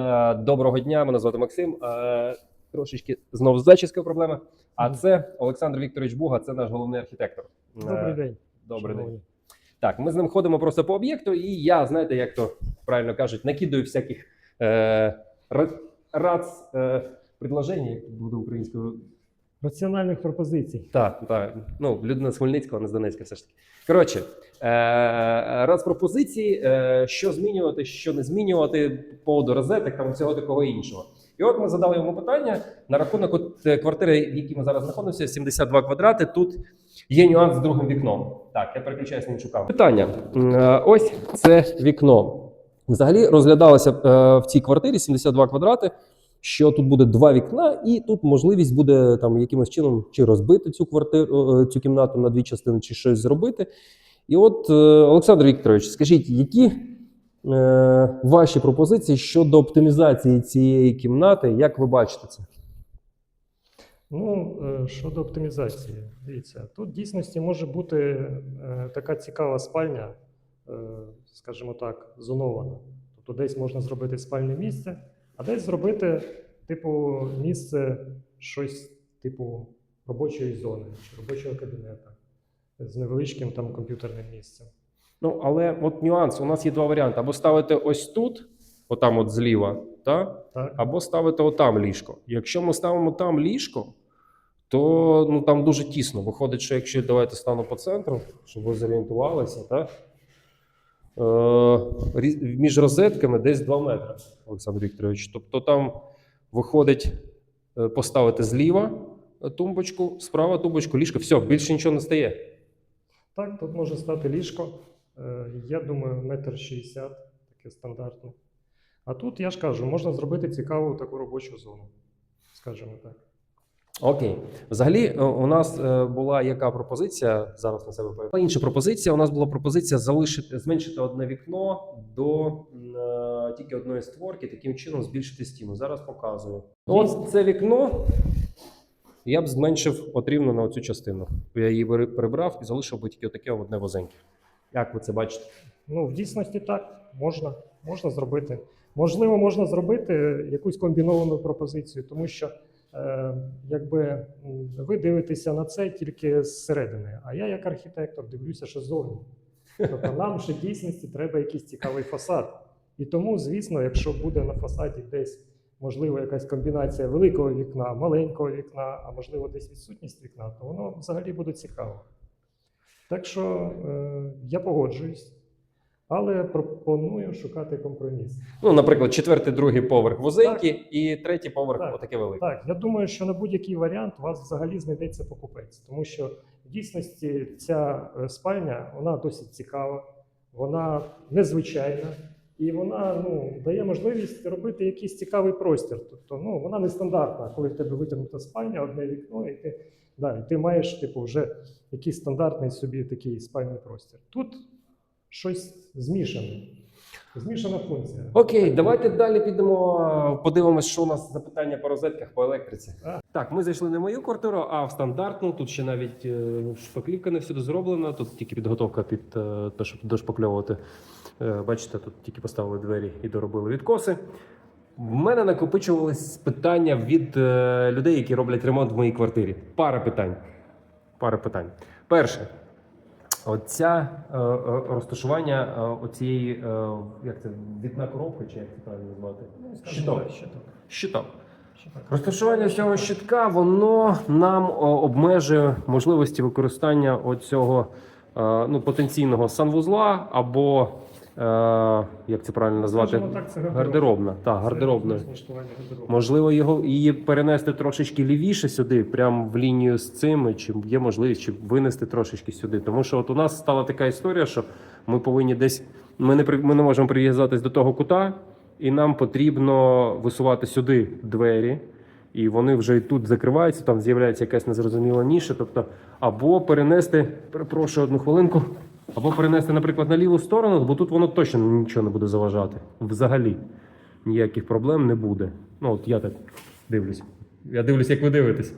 Е, Доброго дня, мене звати Максим. Е, Трошечки знову зачіска проблема. А це Олександр Вікторович Буга, це наш головний архітектор. Е, Добрий день. Добрий день. Так, ми з ним ходимо просто по об'єкту, і я, знаєте, як то правильно кажуть, накидаю всяких е, ра- рац е, предложень, як буде українською. Раціональних пропозицій. Так, так. Ну, людина з Хмельницького, не з Донецька, все ж таки. Коротше, е, раз пропозиції, е, що змінювати, що не змінювати по поводу розеток, там всього такого іншого. І от ми задали йому питання на рахунок от, е, квартири, в якій ми зараз знаходимося, 72 квадрати. Тут є нюанс з другим вікном. Так, я переключаюся на камеру. Питання: е, ось це вікно. Взагалі розглядалося е, в цій квартирі 72 квадрати. Що тут буде два вікна, і тут можливість буде там якимось чином чи розбити цю квартиру, е, цю кімнату на дві частини, чи щось зробити. І от, е, Олександр Вікторович, скажіть, які е, ваші пропозиції щодо оптимізації цієї кімнати? Як ви бачите це? Ну, е, щодо оптимізації, дивіться, тут в дійсності може бути така цікава спальня, скажімо так, зонована. Тобто десь можна зробити спальне місце, а десь зробити, типу, місце щось типу робочої зони чи робочого кабінету з невеличким там комп'ютерним місцем. Ну, але от нюанс: у нас є два варіанти: або ставити ось тут, отам от зліва, та? Так? або ставити отам ліжко. Якщо ми ставимо там ліжко, то ну, там дуже тісно. Виходить, що якщо давайте стану по центру, щоб ви зорієнтувалися, так? Е, між розетками десь 2 метри, Олександр Вікторович. Тобто там виходить е, поставити зліва е, тумбочку, справа тумбочку, ліжко, все, більше нічого не стає. Так, тут може стати ліжко. Я думаю, метр шістдесят, таке стандартне. А тут, я ж кажу, можна зробити цікаву таку робочу зону, скажімо так. Окей. Взагалі, е, у нас е, була яка пропозиція? Зараз на себе перейду. Інша пропозиція. У нас була пропозиція залишити зменшити одне вікно до е, тільки одної створки, таким чином збільшити стіну. Зараз показую. От це вікно. Я б зменшив от на оцю частину. Я її перебрав і залишив би тільки отаке одне возеньке. Як ви це бачите? Ну, в дійсності так, можна, можна зробити. Можливо, можна зробити якусь комбіновану пропозицію, тому що якби ви дивитеся на це тільки зсередини, а я, як архітектор, дивлюся, що ззовні. Тобто нам ще в дійсності треба якийсь цікавий фасад. І тому, звісно, якщо буде на фасаді десь можливо якась комбінація великого вікна, маленького вікна, а можливо десь відсутність вікна, то воно взагалі буде цікаво. Так що е, я погоджуюсь, але пропоную шукати компроміс. Ну, наприклад, четвертий, другий поверх возенький і третій поверх Так. отаке велике. Так, я думаю, що на будь-який варіант у вас взагалі знайдеться покупець, тому що в дійсності ця е, спальня вона досить цікава, вона незвичайна і вона ну, дає можливість робити якийсь цікавий простір. Тобто ну, вона нестандартна, коли в тебе витягнута спальня, одне вікно, і ти, да, і ти маєш типу, вже якийсь стандартний собі такий спальний простір. Тут щось змішане. Змішана функція. Окей, давайте далі підемо, подивимось, що у нас за питання по розетках по електриці. А. Так, ми зайшли не в мою квартиру, а в стандартну. Тут ще навіть е, шпаклівка не всюди зроблена. Тут тільки підготовка під е, те, щоб дошпакльовувати. Е, Бачите, тут тільки поставили двері і доробили відкоси. В мене накопичувались питання від людей, які роблять ремонт в моїй квартирі. Пара питань. Пара питань. Перше, Оця е, е, розташування е, оцієї, як це, вітна коробка, чи як це правильно назвати? Щиток. Щиток. Щиток. Щиток. Розташування цього щитка воно нам обмежує можливості використання оцього ну, потенційного санвузла або як це правильно назвати? Скажімо так, це гардероб. Гардеробна. Так, Це гардеробна. Можливо, його її перенести трошечки лівіше сюди, прямо в лінію з цими, чи є можливість чи винести трошечки сюди. Тому що от у нас стала така історія, що ми повинні десь ми не ми не можемо прив'язатись до того кута, і нам потрібно висувати сюди двері. І вони вже і тут закриваються, там з'являється якась незрозуміла ніша. Тобто, або перенести, перепрошую одну хвилинку, або перенести, наприклад, на ліву сторону, бо тут воно точно нічого не буде заважати. Взагалі ніяких проблем не буде. Ну, от я так дивлюсь. Я дивлюсь, як ви дивитесь.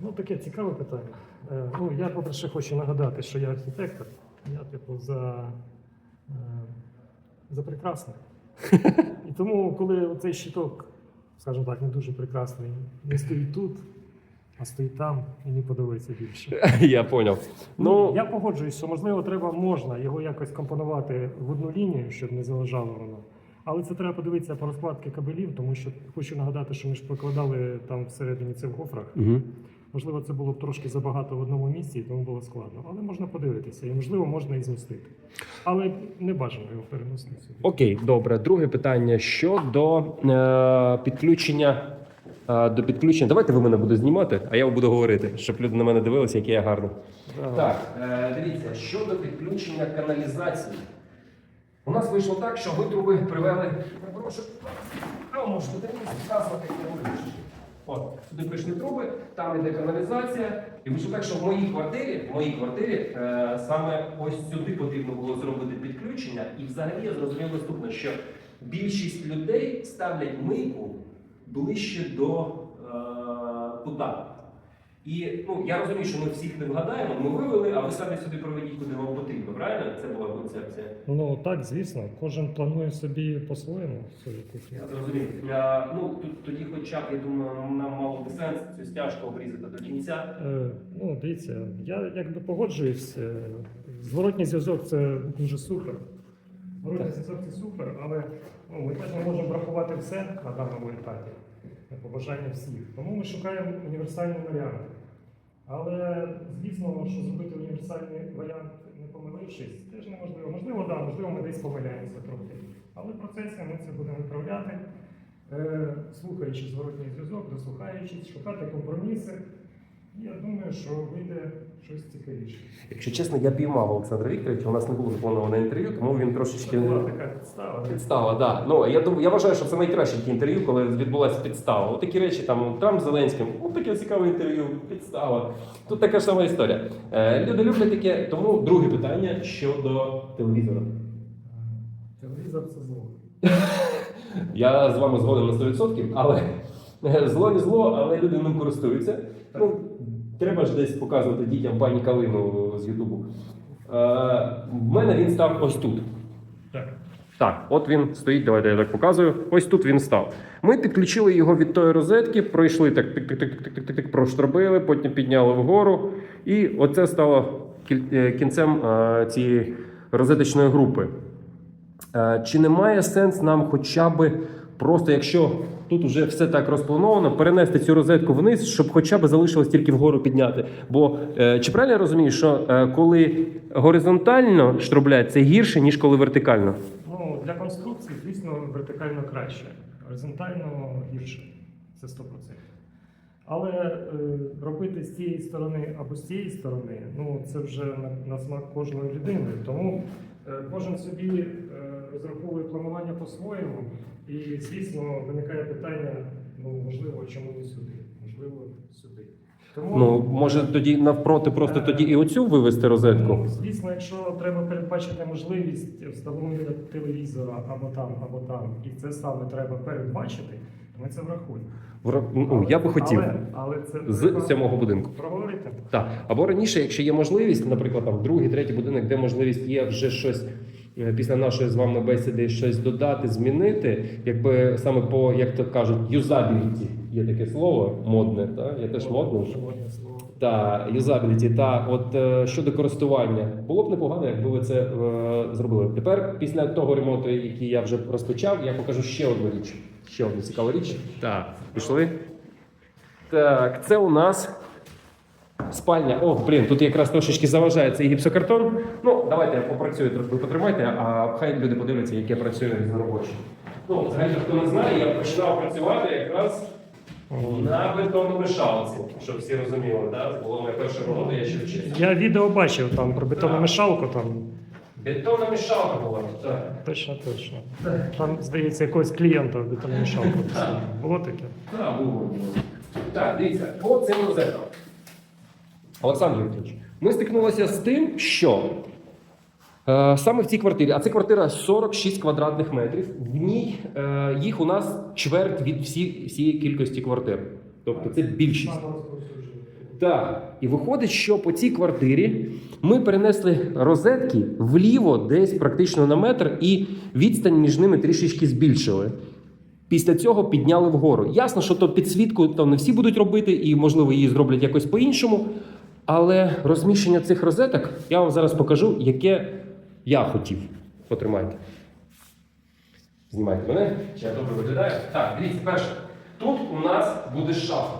Ну, таке цікаве питання. Е, Ну, я, по-перше, хочу нагадати, що я архітектор. Я, типу, за, е, за прекрасне. І тому, коли цей щиток, скажімо так, не дуже прекрасний, не стоїть тут, а стоїть там, і мені подобається більше. Я поняв. Ну, я погоджуюсь, що можливо треба можна його якось компонувати в одну лінію, щоб не заважало воно. Але це треба подивитися по розкладці кабелів, тому що хочу нагадати, що ми ж прокладали там всередині це в гофрах. угу. Можливо, це було б трошки забагато в одному місці, і тому було складно. Але можна подивитися, і можливо можна і змістити. Але не бажано його переносити. Окей, добре. Друге питання щодо е, підключення. До підключення. Давайте ви мене будете знімати, а я буду говорити, щоб люди на мене дивилися, який я гарний. Так, е, дивіться, щодо підключення каналізації. У нас вийшло так, що ми труби привели. А можете дивитися, показувати, як я вирішую. От, сюди прийшли труби, там іде каналізація. І вийшло так, що в моїй квартирі, в моїй квартирі е, саме ось сюди потрібно було зробити підключення. І взагалі я зрозумів наступне, що більшість людей ставлять мийку ближче до е, кута. І ну, я розумію, що ми всіх не вгадаємо, ми вивели, а ви самі сюди проведіть, куди вам потрібно. Правильно? Це була концепція. Ну так, звісно, кожен планує собі по-своєму свою кухню. Я зрозумів. А, ну, тут, тоді хоча б, я думаю, нам мало би сенс цю стяжку обрізати до кінця. Е, ну, дивіться, я якби погоджуюсь. е, Зворотній зв'язок це дуже супер. Зворотній зв'язок це супер, але ну, ми теж не можемо врахувати все на даному етапі, побажання всіх. Тому ми шукаємо універсальний варіант. Але звісно, що зробити універсальний варіант, не помилившись, теж неможливо. Можливо, да, можливо, ми десь помиляємося трохи. Але в процесі ми це будемо виправляти, е, слухаючи зворотній зв'язок, дослухаючись, шукати компроміси. Я думаю, що вийде щось цікавіше. Якщо чесно, я піймав Олександра Вікторовича, у нас не було заплановано інтерв'ю, тому він трошечки. Це була така підстава. Підстава, да. Ну я думаю, я вважаю, що це найкраще інтерв'ю, коли відбулася підстава. От такі речі, там Трамп з Зеленським, от таке цікаве інтерв'ю, підстава. Тут така ж сама історія. Е, люди люблять таке. Тому друге питання щодо телевізора. Телевізор це зло. Я з вами згоден на 100%, але е, зло не зло, але люди ним користуються. Ну, треба ж десь показувати дітям пані Калину з Ютубу. Е, в мене він став ось тут. Так. Так, от він стоїть, давайте я так показую. Ось тут він став. Ми підключили його від тої розетки, пройшли так, тик тик тик тик тик тик тик проштробили, потім підняли вгору. І оце стало е, кінцем е, цієї розеточної групи. Е, Чи немає сенс нам хоча б просто, якщо тут вже все так розплановано, перенести цю розетку вниз, щоб хоча б залишилось тільки вгору підняти? Бо е, чи правильно я розумію, що е, коли горизонтально штроблять, це гірше, ніж коли вертикально? Ну, для конструкції, звісно, вертикально краще, горизонтально гірше. Це 100%. Але е, робити з цієї сторони або з цієї сторони, ну це вже на, на смак кожної людини. Тому е, кожен собі е, розраховує планування по-своєму. І, звісно, виникає питання: ну, можливо, чому не сюди? Можливо, сюди. Тому Ну, може тоді навпроти, просто тоді і оцю вивести розетку. Ну, звісно, якщо треба передбачити можливість встановлення телевізора або там, або там, і це саме треба передбачити, ми це врахуємо. Вра- Ну, я би хотів Але, але це з сьомого будинку. проговорити. Так, або раніше, якщо є можливість, наприклад, там другий, третій будинок, де можливість є вже щось після нашої з вами бесіди щось додати, змінити, якби саме по, як то кажуть, юзабіліті. Є таке слово модне, так? Я теж модне. Модне слово. Та юзабіліті, та от е, щодо користування, було б непогано, якби ви це е, зробили. Тепер, після того ремонту, який я вже розпочав, я покажу ще одну річ. Ще одну цікаву річ. Так, пішли. Так, це у нас спальня. О, блін, тут якраз трошечки заважає цей гіпсокартон. Ну, давайте я попрацюю трохи, ви потримайте, а хай люди подивляться, як я працюю з робочим. Ну, взагалі, хто не знає, я починав працювати якраз на бетономішалці, щоб всі розуміли, так? Це було моє перше робота, я ще вчився. Я відео бачив там про бетономішалку, там Бетономішалка була. Так. точно, точно. Там, здається, якогось клієнта бетономішалку. Було таке? Так, було. Так, дивіться, по цим розетам. Олександр Вікторович, ми стикнулися з тим, що е, саме в цій квартирі, а це квартира 46 квадратних метрів, в ній е, їх у нас чверть від всі, всієї кількості квартир. Тобто це більшість. Так. І виходить, що по цій квартирі ми перенесли розетки вліво, десь практично на метр, і відстань між ними трішечки збільшили. Після цього підняли вгору. Ясно, що то підсвітку то не всі будуть робити, і можливо її зроблять якось по-іншому. Але розміщення цих розеток я вам зараз покажу, яке я хотів. Потримайте. Знімайте мене. Чи я добре виглядаю? Так, дивіться, перше. Тут у нас буде шафа.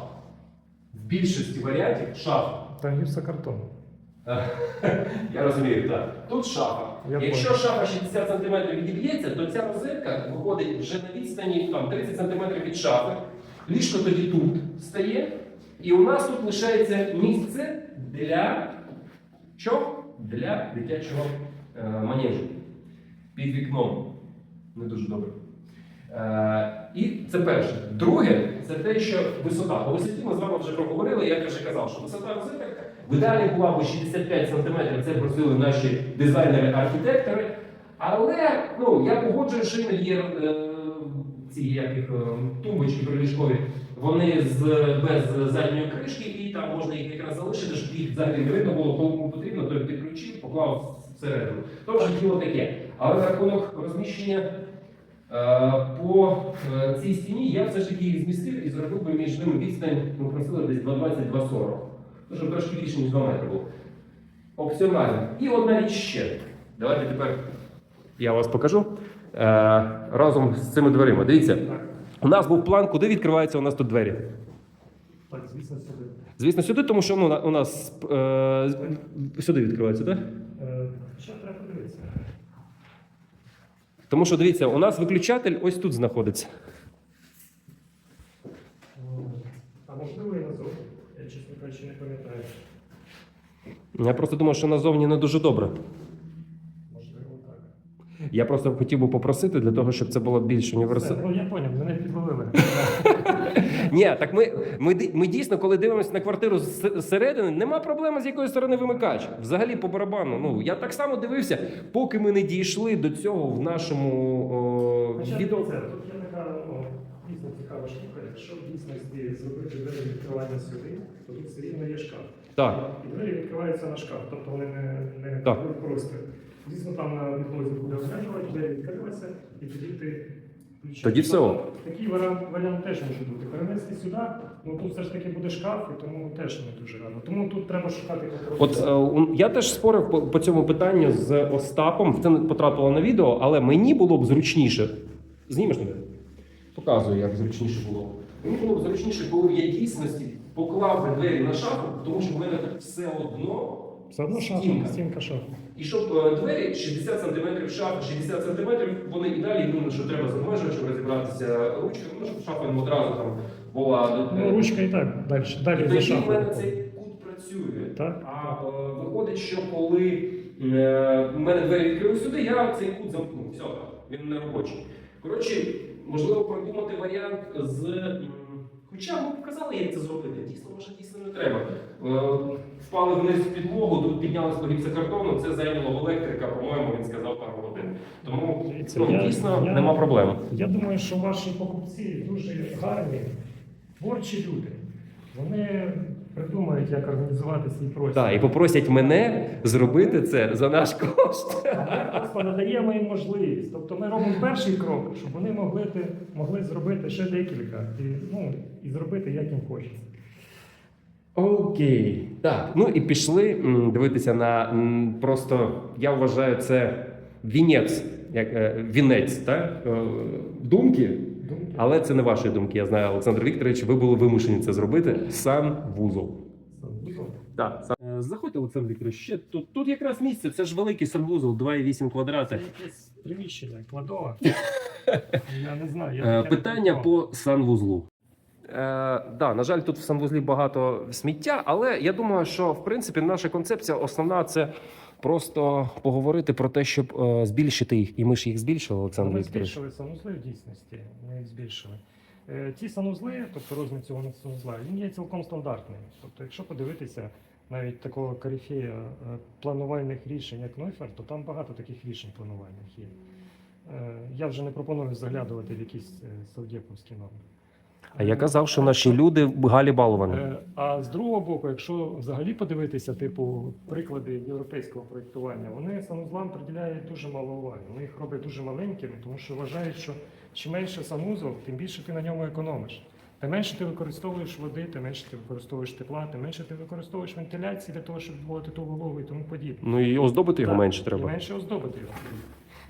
В більшості варіантів шафа. Та гіпсокартон. Я розумію, так. Тут шафа. Я Якщо понял. шафа 60 см відіб'ється, то ця розетка виходить вже на відстані там, 30 см від шафи. Ліжко тоді тут стає. І у нас тут лишається місце для чого? Для дитячого е, манежу. Під вікном. Не дуже добре. Е, і це перше. Друге, це те, що висота. По висоті ми з вами вже проговорили, я вже казав, що висота розеток в ідеалі була б 65 см, це просили наші дизайнери-архітектори. Але ну, я погоджую, що є е, ці як їх, е, тумбочки приліжкові, вони з, без задньої кришки, і там можна їх якраз залишити, щоб їх взагалі не видно було, кому потрібно, то підключив, поклав всередину. То вже діло таке. Але на рахунок розміщення е, по е, цій стіні я все ж таки їх змістив і зробив би між ними відстань, ми просили десь 220-240. Тож трошки більше, ніж 2 метри було. Опціонально. І одна річ ще. Давайте тепер я вас покажу разом з цими дверима. Дивіться, у нас був план, куди відкриваються у нас тут двері. так, звісно, сюди. Звісно, сюди, тому що ну, у нас е, сюди відкривається, так? Е, Ще треба подивитися. Тому що дивіться, у нас виключатель ось тут знаходиться. А можливо і назовні. Я, чесно кажучи, не пам'ятаю. Я просто думаю, що назовні не дуже добре. Я просто хотів би попросити для того, щоб це було більш універсально. ну я поняв, мене підловили. Ні, так ми, ми, ми дійсно, коли дивимося на квартиру зсередини, нема проблеми, з якої сторони вимикач. Взагалі по барабану. Ну я так само дивився, поки ми не дійшли до цього в нашому о, відео. це, тут є така ну, дійсно цікава штука. Якщо в дійсності зробити двері відкривання сюди, то тут все рівно є шкаф. Так. І двері відкриваються на шкаф, тобто вони не, не Так. Дійсно, там на підлозі буде означувати, двері відкриваються, і тоді ти включаєш. Тоді все ок. Такий варіант, варіант теж може бути. Перенести сюди, ну тут все ж таки буде шкаф, і тому теж не дуже рано. Тому тут треба шукати. От е, у- я теж спорив по, по цьому питанню з Остапом. Це не потрапило на відео, але мені було б зручніше. Знімеш мене? Показую, як зручніше було. Мені було б зручніше, коли я дійсності поклав би двері на шафу, тому що в мене тут все одно Все одно шафа, стінка. стінка шафа. І щоб е, двері 60 см шафа, 60 см, вони і далі думаю, що треба з обмежувачем розібратися ручкою, ну, щоб шафа не одразу там була. Ну, ручка і так, далі, далі за тоді в шафою. мене цей кут працює. Так. А е, виходить, що коли е, в мене двері відкрили сюди, я цей кут замкнув. Все, він не робочий. Коротше, можливо, продумати варіант з. м, Хоча ми показали, як це зробити. Дійсно, може, дійсно не треба. Е, Впали вниз в підлогу, тут піднялися по гіпсокартону, це зайняло електрика, по-моєму, він сказав пару годин. Тому це ну, я- дійсно я- нема проблем. Я думаю, що ваші покупці дуже гарні, творчі люди. Вони придумають, як організувати свій простір. Так, і попросять мене зробити це за наш кошт. А ми просто надаємо їм можливість. Тобто ми робимо перший крок, щоб вони могли, могли зробити ще декілька і, ну, і зробити, як їм хочеться. Окей. Так, ну і пішли дивитися на просто, я вважаю, це вінець, як е, вінець, так? Е, думки. Думки? Але це не ваші думки. Я знаю, Олександр Вікторович, ви були вимушені це зробити. Санвузол. Санвузол? Так, сан... заходьте, Олександр Вікторович. Ще тут, тут якраз місце. Це ж великий санвузол, 2,8 Це квадрати. якесь приміщення, кладова. Я не знаю. Я Е, не Питання по санвузлу. Е, да, на жаль, тут в санвузлі багато сміття, але я думаю, що в принципі наша концепція основна це просто поговорити про те, щоб е, збільшити їх. І ми ж їх збільшили, Олександр Ми Вікторович. збільшили санузли в дійсності. Ми їх збільшили. Е, Ті санузли, тобто розмір цього санузла, він є цілком стандартний. Тобто, якщо подивитися навіть такого корифея е, планувальних рішень, як Нойфер, то там багато таких рішень планувальних є. Е, Я вже не пропоную заглядувати в якісь е, совдєповські норми. А я казав, що наші люди галі баловані. Е, А з другого боку, якщо взагалі подивитися, типу, приклади європейського проєктування, вони санузлам приділяють дуже мало уваги. Вони їх роблять дуже маленькими, тому що вважають, що чим менше санузел, тим більше ти на ньому економиш. Тим менше ти використовуєш води, тим менше ти використовуєш тепла, тим менше ти використовуєш вентиляції для того, щоб відводити ту вологу і тому подібне. Ну і оздобити його Так, менше І треба. менше оздобити його.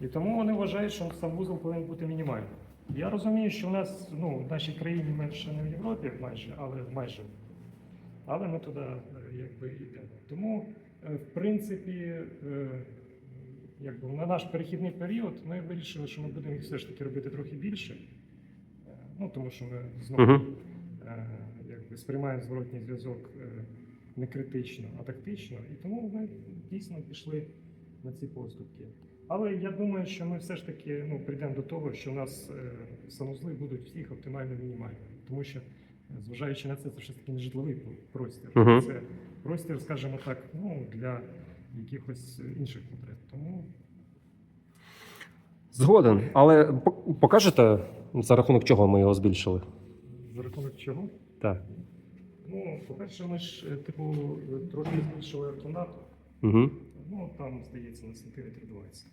І тому вони вважають, що санвузол повинен бути мінімальним. Я розумію, що в нас ну, в нашій країні менше не в Європі майже, але майже. Але ми туди е, якби йдемо. Тому, е, в принципі, е, якби на наш перехідний період ми вирішили, що ми будемо їх все ж таки робити трохи більше. Ну, тому що ми знову якби сприймаємо зворотній зв'язок не критично, а тактично. І тому ми дійсно пішли на ці поступки. Але я думаю, що ми все ж таки ну, прийдемо до того, що у нас е, санузли будуть всіх оптимально мінімальними. Тому що, е, зважаючи на це, це все ж таки не житловий простір. Мгм. Це простір, скажімо так, ну, для якихось е, інших потреб. Тому Згоден. Але пок- покажете, за рахунок чого ми його збільшили? за рахунок чого? Так. Ну, по-перше, ми ж е, типу е, трохи збільшили кімнату. Угу. Ну, там, здається, на сантиметр 20.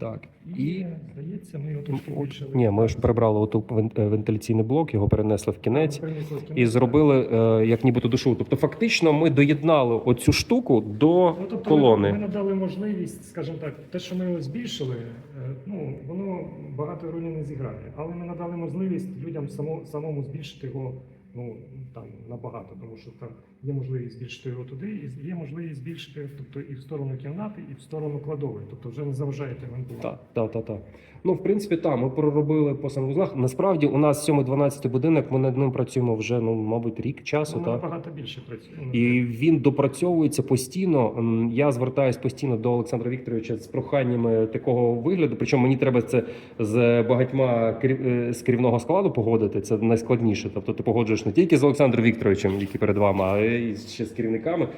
Так. І, І. здається, ми його трошки більше ні, ми ж прибрали оту е, вентиляційний блок, його перенесли в кінець. Перенесли в І кімнату. зробили е, як нібито душу. Тобто, фактично, ми доєднали оцю штуку до Ну, тобто колони. Ми, ми надали можливість, скажімо так, те, що ми його збільшили, е, ну воно багато ролі не зіграє. Але ми надали можливість людям само, самому збільшити його ну там набагато, тому що там є можливість збільшити його туди, і є можливість збільшити тобто і в сторону кімнати, і в сторону кладової. Тобто вже не заважаєте вентилацію. Так, так, так, так. Ну, в принципі, так, ми проробили по санвузлах. Насправді, у нас 7-12 будинок, ми над ним працюємо вже, ну, мабуть, рік часу. Так. набагато більше працюємо. І він допрацьовується постійно. Я звертаюсь постійно до Олександра Вікторовича з проханнями такого вигляду. Причому мені треба це з багатьма е, з керівного складу погодити. Це найскладніше. Тобто ти погоджуєш не тільки з Олександром Вікторовичем, який перед вами, а й ще з керівниками,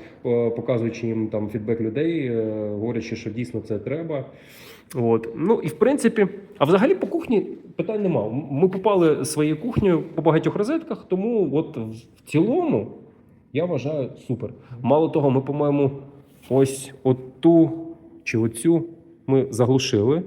показуючи їм там фідбек людей, е, говорячи, що дійсно це треба. От. Ну і в принципі, а взагалі по кухні питань нема. Ми попали своєю кухнею по багатьох розетках, тому от в цілому я вважаю супер. Мало того, ми, по-моєму, ось оту чи оцю ми заглушили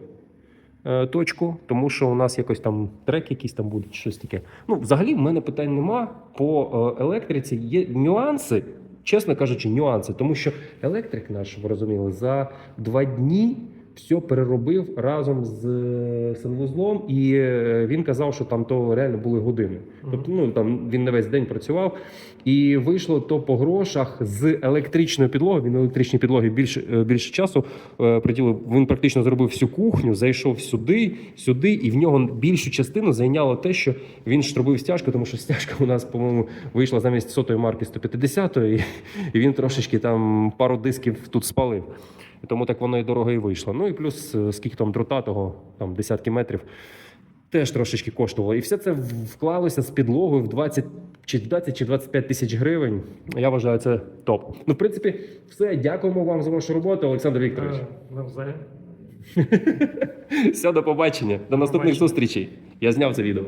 точку, тому що у нас якось там трек якийсь там буде, щось таке. Ну, взагалі, в мене питань нема. По е, електриці є нюанси, чесно кажучи, нюанси, тому що електрик наш, ви розуміли, за два дні. Все переробив разом з е, санвузлом, і е, він казав, що там то реально були години. Тобто, ну там він не весь день працював, і вийшло то по грошах з електричної підлоги. Він електричній підлоги більше, більше часу е, приділив. Він практично зробив всю кухню, зайшов сюди, сюди, і в нього більшу частину зайняло те, що він штробив стяжку, тому що стяжка у нас, по-моєму, вийшла замість сотої марки 150-ї, і він трошечки там пару дисків тут спалив. І Тому так воно і дорого і вийшло. Ну і плюс е, скільки там дрота того, там десятки метрів. Теж трошечки коштувало. І все це вклалося з підлогою в 20 чи 20 чи 25 тисяч гривень. Я вважаю, це топ. Ну, в принципі, все. Дякуємо вам за вашу роботу, Олександр Вікторович. Е, Навзаєм. Все, до побачення. До наступних зустрічей. Я зняв це відео.